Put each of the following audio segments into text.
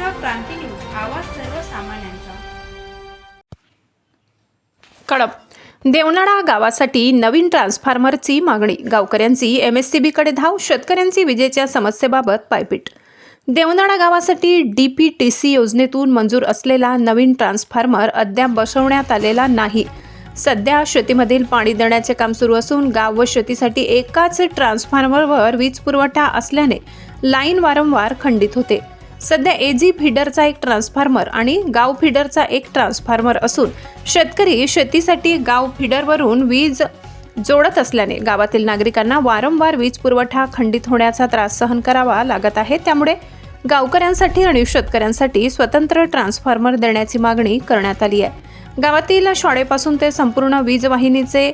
क्रांती news आवाज सर्वसामान्यांचा. कडप देवनाळा गावासाठी नवीन ट्रान्सफॉर्मरची मागणी. गावकऱ्यांची एम एस सी बीकडे धाव शेतकऱ्यांची विजेच्या समस्येबाबत पायपीट. देवनाळा गावासाठी डी पी टी सी योजनेतून मंजूर असलेला नवीन ट्रान्सफॉर्मर अद्याप बसवण्यात आलेला नाही. सध्या शेतीमधील पाणी देण्याचे काम सुरू असून गाव व शेतीसाठी एकाच ट्रान्सफॉर्मरवर वीज पुरवठा असल्याने लाईन वारंवार खंडित होते. सध्या एजी फीडरचा एक ट्रान्सफॉर्मर आणि गाव फीडरचा एक ट्रान्सफॉर्मर असून शेतकरी शेतीसाठी गाव फीडरवरून वीज जोडत असल्याने गावातील नागरिकांना वारंवार वीज पुरवठा खंडित होण्याचा त्रास सहन करावा लागत आहे. त्यामुळे गावकऱ्यांसाठी आणि शेतकऱ्यांसाठी स्वतंत्र ट्रान्सफॉर्मर देण्याची मागणी करण्यात आली आहे. गावातील शाळेपासून ते संपूर्ण वीज वाहिनीचे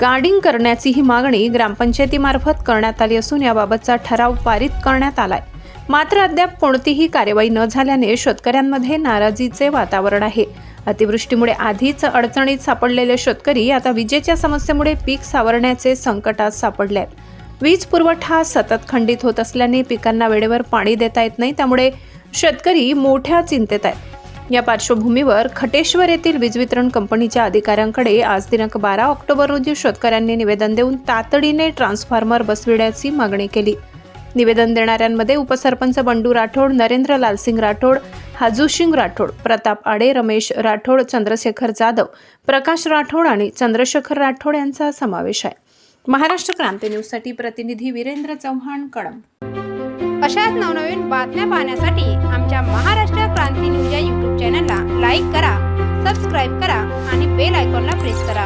गार्डिंग करण्याची ही मागणी ग्रामपंचायतीमार्फत करण्यात आली असून याबाबतचा ठराव पारित करण्यात आलाय. मात्र अद्याप कोणतीही कार्यवाही न झाल्याने शेतकऱ्यांमध्ये नाराजीचे वातावरण आहे. अतिवृष्टीमुळे आधीच अडचणीत सापडलेले शेतकरी आता विजेच्या समस्येमुळे पीक सावरण्याचे संकटात सापडले आहेत वीज पुरवठा सतत खंडित होत असल्याने पिकांना वेळेवर पाणी देता येत नाही त्यामुळे शेतकरी मोठ्या चिंतेत आहेत. या पार्श्वभूमीवर खटेश्वर येथील वीज वितरण कंपनीच्या अधिकाऱ्यांकडे आज दिनांक बारा ऑक्टोबर रोजी शेतकऱ्यांनी निवेदन देऊन तातडीने ट्रान्सफॉर्मर बसविण्याची मागणी केली. निवेदन देणाऱ्यांमध्ये उपसरपंच बंडू राठोड नरेंद्र लालसिंग राठोड हाजूसिंग राठोड प्रताप आडे रमेश राठोड चंद्रशेखर जाधव प्रकाश राठोड आणि चंद्रशेखर राठोड यांचा समावेश आहे. महाराष्ट्र क्रांती न्यूजसाठी प्रतिनिधी वीरेंद्र चव्हाण कळम अशाच नवनवीन बातम्या पाहण्यासाठी आमच्या महाराष्ट्र क्रांती न्यूज या यूट्यूब चॅनलला लाईक करा सबस्क्राईब करा आणि बेल आयकॉनला प्रेस करा.